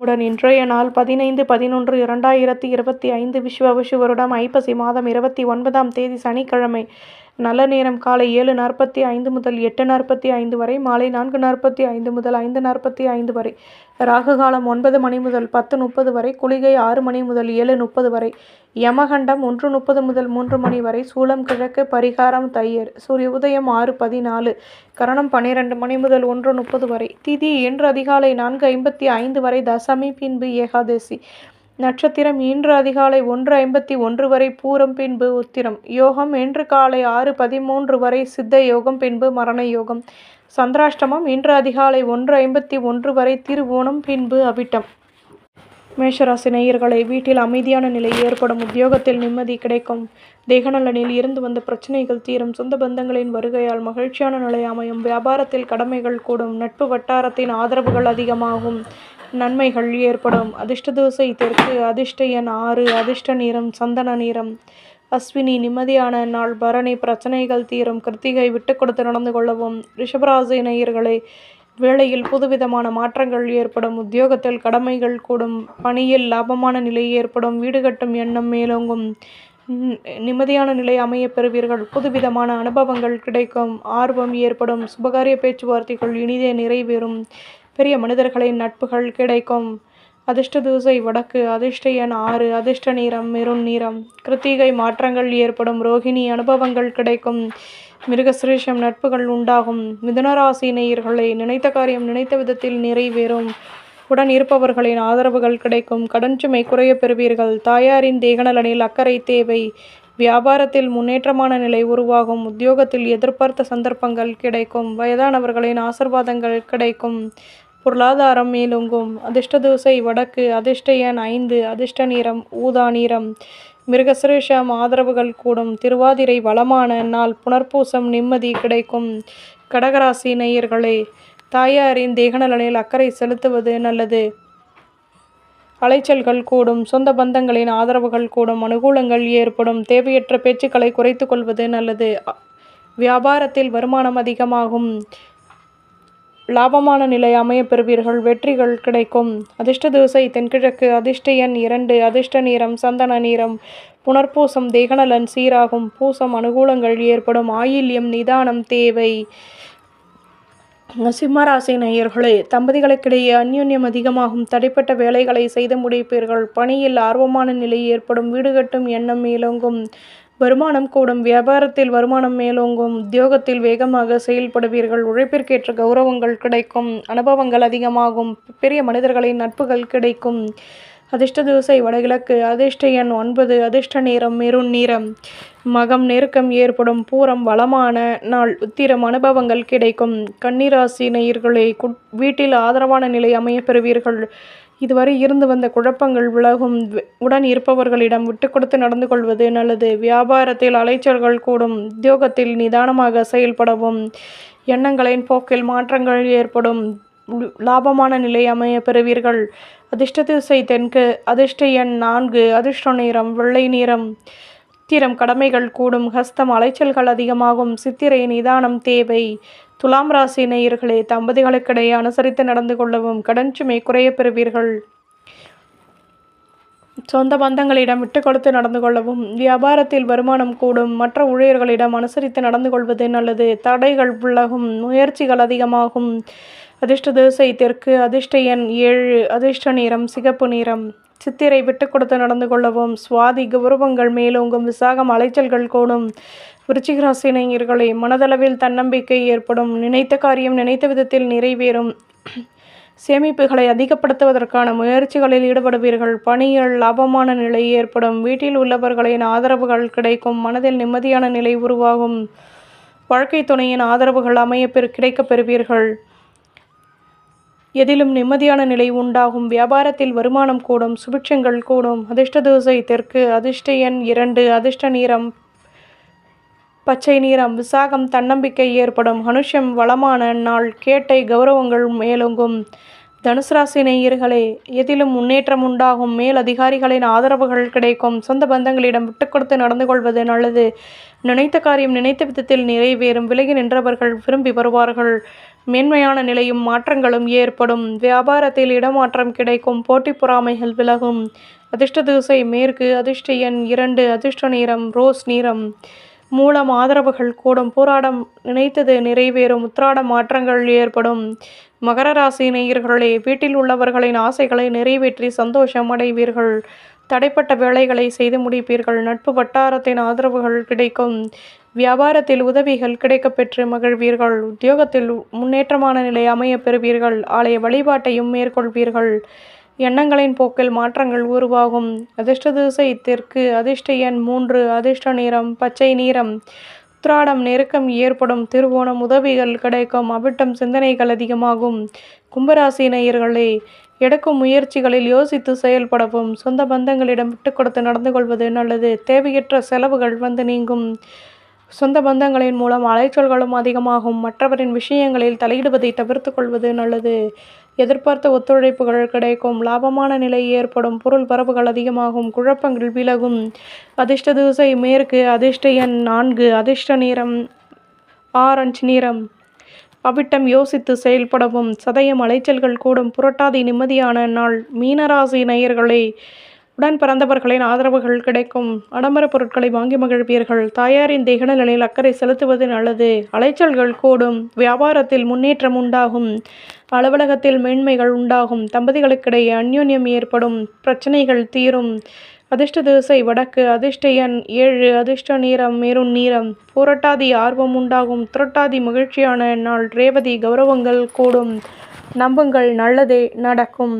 உடன் இன்றைய நாள் பதினைந்து பதினொன்று இரண்டாயிரத்தி இருபத்தி ஐந்து விஸ்வ வருடம் ஐப்பசி மாதம் இருபத்தி ஒன்பதாம் தேதி சனிக்கிழமை. நல்ல நேரம் காலை ஏழு நாற்பத்தி ஐந்து முதல் எட்டு நாற்பத்தி ஐந்து வரை மாலை நான்கு நாற்பத்தி ஐந்து முதல் ஐந்து நாற்பத்தி ஐந்து வரை ராகு காலம் ஒன்பது மணி முதல் பத்து முப்பது வரை குளிகை ஆறு மணி முதல் ஏழு முப்பது வரை யமகண்டம் ஒன்று முப்பது முதல் மூன்று மணி வரை சூளம் கிழக்கு பரிகாரம் தையர் சூரிய உதயம் ஆறு பதினாலு கரணம் பன்னிரெண்டு மணி முதல் ஒன்று முப்பது வரை திதி இன்று அதிகாலை நான்கு ஐம்பத்தி ஐந்து வரை தசமி பின்பு ஏகாதசி நட்சத்திரம் இன்று அதிகாலை ஒன்று ஐம்பத்தி ஒன்று வரை பூரம் பின்பு உத்திரம். யோகம் இன்று காலை ஆறு பதிமூன்று வரை சித்த யோகம் பின்பு மரண யோகம். சந்திராஷ்டமம் இன்று அதிகாலை ஒன்று ஐம்பத்தி ஒன்று வரை திருவோணம் பின்பு அவிட்டம். மேஷராசி நேயர்களை வீட்டில் அமைதியான நிலை ஏற்படும் உத்தியோகத்தில் நிம்மதி கிடைக்கும். தேகநலனில் இருந்து வந்த பிரச்சனைகள் தீரும். சொந்த பந்தங்களின் வருகையால் மகிழ்ச்சியான நிலை அமையும். வியாபாரத்தில் கடமைகள் கூடும். நட்பு வட்டாரத்தின் ஆதரவுகள் அதிகமாகும். நன்மைகள் ஏற்படும். அதிர்ஷ்ட தோசை தெற்கு அதிர்ஷ்ட எண் ஆறு அதிர்ஷ்ட நிறம் சந்தன நிறம். அஸ்வினி நிம்மதியான நாள் பரணி பிரச்சனைகள் தீரும் கிருத்திகை விட்டு கொடுத்து நடந்து கொள்ளவும். ரிஷபராசி நேயர்களே வேளையில் புதுவிதமான மாற்றங்கள் ஏற்படும். உத்தியோகத்தில் கடமைகள் கூடும். பணியில் லாபமான நிலை ஏற்படும். வீடு கட்டும் எண்ணம் மேலோங்கும். நிம்மதியான நிலை அமைய பெறுவீர்கள். புதுவிதமான அனுபவங்கள் கிடைக்கும். ஆர்வம் ஏற்படும். சுபகாரிய பேச்சுவார்த்தைகள் இனிதே நிறைவேறும். பெரிய மனிதர்களின் நட்புகள் கிடைக்கும். அதிர்ஷ்ட தூசை வடக்கு அதிர்ஷ்ட எண் ஆறு அதிர்ஷ்ட நீரம் மெருண் நீரம் கிருத்திகை மாற்றங்கள் ஏற்படும் ரோகிணி அனுபவங்கள் கிடைக்கும். மிருகசிரேஷம் நட்புகள் உண்டாகும். மிதுனராசி நேயர்களை நினைத்த காரியம் நினைத்த விதத்தில் நிறைவேறும். உடன் இருப்பவர்களின் ஆதரவுகள் கிடைக்கும். கடன் சுமை குறைய பெறுவீர்கள். தாயாரின் தேகநலனில் அக்கறை தேவை. வியாபாரத்தில் முன்னேற்றமான நிலை உருவாகும். உத்தியோகத்தில் எதிர்பார்த்த சந்தர்ப்பங்கள் கிடைக்கும். வயதானவர்களின் ஆசிர்வாதங்கள் கிடைக்கும். பொருளாதாரம் மேலோங்கும். அதிர்ஷ்ட தூசை வடக்கு அதிர்ஷ்ட எண் ஐந்து அதிர்ஷ்ட நிறம் ஊதா நிறம். மிருகசிரேஷம் ஆதரவுகள் கூடும். திருவாதிரை வளமான நாள் புனர்பூசம் நிம்மதி கிடைக்கும். கடகராசி நேயர்களே தாயாரின் தேகநலனில் அக்கறை செலுத்துவது நல்லது. அலைச்சல்கள் கூடும். சொந்த பந்தங்களின் ஆதரவுகள் கூடும். அனுகூலங்கள் ஏற்படும். தேவையற்ற பேச்சுக்களை குறைத்து கொள்வது நல்லது. வியாபாரத்தில் வருமானம் அதிகமாகும். லாபமான நிலை அமைய பெறுவீர்கள் வெற்றிகள் கிடைக்கும். அதிர்ஷ்ட தூசை தென்கிழக்கு அதிர்ஷ்ட எண் இரண்டு அதிர்ஷ்ட நீரம் சந்தன நிறம். புனர்பூசம் தேகநலன் சீராகும். பூசம் அனுகூலங்கள் ஏற்படும். ஆயில்யம் நிதானம் தேவை. சிம்மராசி நேயர்களே தம்பதிகளுக்கிடையே அந்யோன்யம் அதிகமாகும். தடைப்பட்ட வேலைகளை செய்து முடிப்பீர்கள். பணியில் ஆர்வமான நிலை ஏற்படும். வீடு கட்டும் எண்ணம் மேலோங்கும் வருமானம் கூடும். வியாபாரத்தில் வருமானம் மேலோங்கும். உத்தியோகத்தில் வேகமாக செயல்படுவீர்கள். உழைப்பிற்கேற்ற கௌரவங்கள் கிடைக்கும். அனுபவங்கள் அதிகமாகும். பெரிய மனிதர்களின் நட்புகள் கிடைக்கும். அதிர்ஷ்ட தூசை வடகிழக்கு. அதிர்ஷ்ட எண் ஒன்பது. அதிர்ஷ்ட நேரம் மெருண் நீரம் மகம் நெருக்கம் ஏற்படும். பூரம் வளமான நாள். உத்திரம் அனுபவங்கள் கிடைக்கும். கன்னிராசி நேயர்களே வீட்டில் ஆதரவான நிலை அமைய பெறுவீர்கள். இதுவரை இருந்து வந்த குழப்பங்கள் விலகும். உடன் இருப்பவர்களிடம் விட்டு கொடுத்து நடந்து கொள்வது நல்லது. வியாபாரத்தில் அலைச்சல்கள் கூடும். உத்தியோகத்தில் நிதானமாக செயல்படவும். எண்ணங்களின் போக்கில் மாற்றங்கள் ஏற்படும். லாபமான நிலை அமைய பெறுவீர்கள். அதிர்ஷ்ட திசை தென்கு அதிர்ஷ்ட எண் நான்கு அதிர்ஷ்ட நிறம் வெள்ளை நிறம். சித்திரம் கடமைகள் கூடும். ஹஸ்தம் அலைச்சல்கள் அதிகமாகும். சித்திரை நிதானம் தேவை. துலாம் ராசி நேயர்களே தம்பதிகளுக்கிடையே அனுசரித்து நடந்து கொள்ளவும் கடன் சுமை குறைய பெறுவீர்கள். சொந்த பந்தங்களிடம் விட்டு கொடுத்து நடந்து கொள்ளவும் வியாபாரத்தில் வருமானம் கூடும் மற்ற ஊழியர்களிடம் அனுசரித்து நடந்து கொள்வது நல்லது. தடைகள் விலகும் முயற்சிகள் அதிகமாகும். அதிர்ஷ்ட திசை தெற்கு அதிர்ஷ்ட எண் ஏழு அதிர்ஷ்ட நிறம் சிகப்பு நிறம். சித்திரை விட்டு கொடுத்து நடந்து கொள்ளவும் சுவாதி கௌரவங்கள் மேலோங்கும் விசாகம் அலைச்சல்கள் கூடும். விருச்சிகராசி நேயர்களே மனதளவில் தன்னம்பிக்கை ஏற்படும் நினைத்த காரியம் நினைத்த விதத்தில் நிறைவேறும். சேமிப்புகளை அதிகப்படுத்துவதற்கான முயற்சிகளில் ஈடுபடுவீர்கள். பணிகள் லாபமான நிலை ஏற்படும். வீட்டில் உள்ளவர்களின் ஆதரவுகள் கிடைக்கும். மனதில் நிம்மதியான நிலை உருவாகும். வாழ்க்கை துணையின் ஆதரவுகள் அமைய கிடைக்கப் பெறுவீர்கள். எதிலும் நிம்மதியான நிலை உண்டாகும். வியாபாரத்தில் வருமானம் கூடும். சுபிட்சங்கள் கூடும். அதிர்ஷ்ட தோசை தெற்கு அதிர்ஷ்ட எண் இரண்டு அதிர்ஷ்ட நீரம் பச்சை நீரம் விசாகம் தன்னம்பிக்கை ஏற்படும். மனுஷம் வளமான நாள் கேட்டை கௌரவங்கள் மேலோங்கும். தனுசு ராசி நேயர்களே எதிலும் முன்னேற்றம் உண்டாகும். மேல் அதிகாரிகளின் ஆதரவுகள் கிடைக்கும். சொந்த பந்தங்களிடம் விட்டு கொடுத்து நடந்து கொள்வது நல்லது. நினைத்த காரியம் நினைத்த விதத்தில் நிறைவேறும். விலகி நின்றவர்கள் விரும்பி வருவார்கள். மேன்மையான நிலையும் மாற்றங்களும் ஏற்படும். வியாபாரத்தில் இடமாற்றம் கிடைக்கும். போட்டி பொறாமைகள் விலகும். அதிர்ஷ்ட திசை மேற்கு அதிர்ஷ்ட எண் இரண்டு அதிர்ஷ்ட நீரம் ரோஸ் நீரம் மூலம் ஆதரவுகள் கூடும். போராடம் நினைத்தது நிறைவேறும் உத்திராட மாற்றங்கள் ஏற்படும். மகர ராசி நேயர்களே வீட்டில் உள்ளவர்களின் ஆசைகளை நிறைவேற்றி சந்தோஷம் அடைவீர்கள். தடைப்பட்ட வேலைகளை செய்து முடிப்பீர்கள். நட்பு வட்டாரத்தின் ஆதரவுகள் கிடைக்கும். வியாபாரத்தில் உதவிகள் கிடைக்கப்பெற்று மகிழ்வீர்கள். உத்தியோகத்தில் முன்னேற்றமான நிலை அமைய பெறுவீர்கள். ஆலய வழிபாட்டையும் மேற்கொள்வீர்கள். எண்ணங்களின் போக்கில் மாற்றங்கள் உருவாகும். அதிர்ஷ்ட திசை தெற்கு அதிர்ஷ்ட எண் மூன்று அதிர்ஷ்ட நிறம் பச்சை நிறம். உத்ராடம் நெருக்கம் ஏற்படும் திருவோணம் உதவிகள் கிடைக்கும் அவிட்டம் சிந்தனைகள் அதிகமாகும். கும்பராசி நேயர்களே எடுக்கும் முயற்சிகளில் யோசித்து செயல்படவும் சொந்த பந்தங்களிடம் விட்டு கொடுத்து நடந்து கொள்வது நல்லது. தேவையற்ற செலவுகள் வந்து நீங்கும். சொந்த பந்தங்களின் மூலம் அலைச்சல்களும் அதிகமாகும். மற்றவரின் விஷயங்களில் தலையிடுவதை தவிர்த்து கொள்வது நல்லது. எதிர்பார்த்த ஒத்துழைப்புகள் கிடைக்கும். லாபமான நிலை ஏற்படும். பொருள் வரவுகள் அதிகமாகும். குழப்பங்கள் விலகும். அதிர்ஷ்ட திசை மேற்கு அதிர்ஷ்ட எண் நான்கு அதிர்ஷ்ட நிறம் ஆரஞ்சு நிறம். அவிட்டம் யோசித்து செயல்படவும். சதயம் அலைச்சல்கள் கூடும். புரட்டாதி நிம்மதியான நாள். மீனராசி நேயர்களே உடன் பிறந்தவர்களின் ஆதரவுகள் கிடைக்கும். ஆடம்பர பொருட்களை வாங்கி மகிழ்வீர்கள். தாயாரின் தேகநலனில் அக்கறை செலுத்துவது நல்லது அலைச்சல்கள் கூடும். வியாபாரத்தில் முன்னேற்றம் உண்டாகும். அலுவலகத்தில் மேன்மைகள் உண்டாகும். தம்பதிகளுக்கிடையே அந்யோன்யம் ஏற்படும். பிரச்சனைகள் தீரும். அதிர்ஷ்ட திசை வடக்கு அதிர்ஷ்ட எண் ஏழு அதிர்ஷ்ட நீரம் மேரும் நீரம் பூரட்டாதி ஆர்வம் உண்டாகும். துரட்டாதி மகிழ்ச்சியான நாள். ரேவதி கௌரவங்கள் கூடும். நம்புங்கள். நல்லதே நடக்கும்.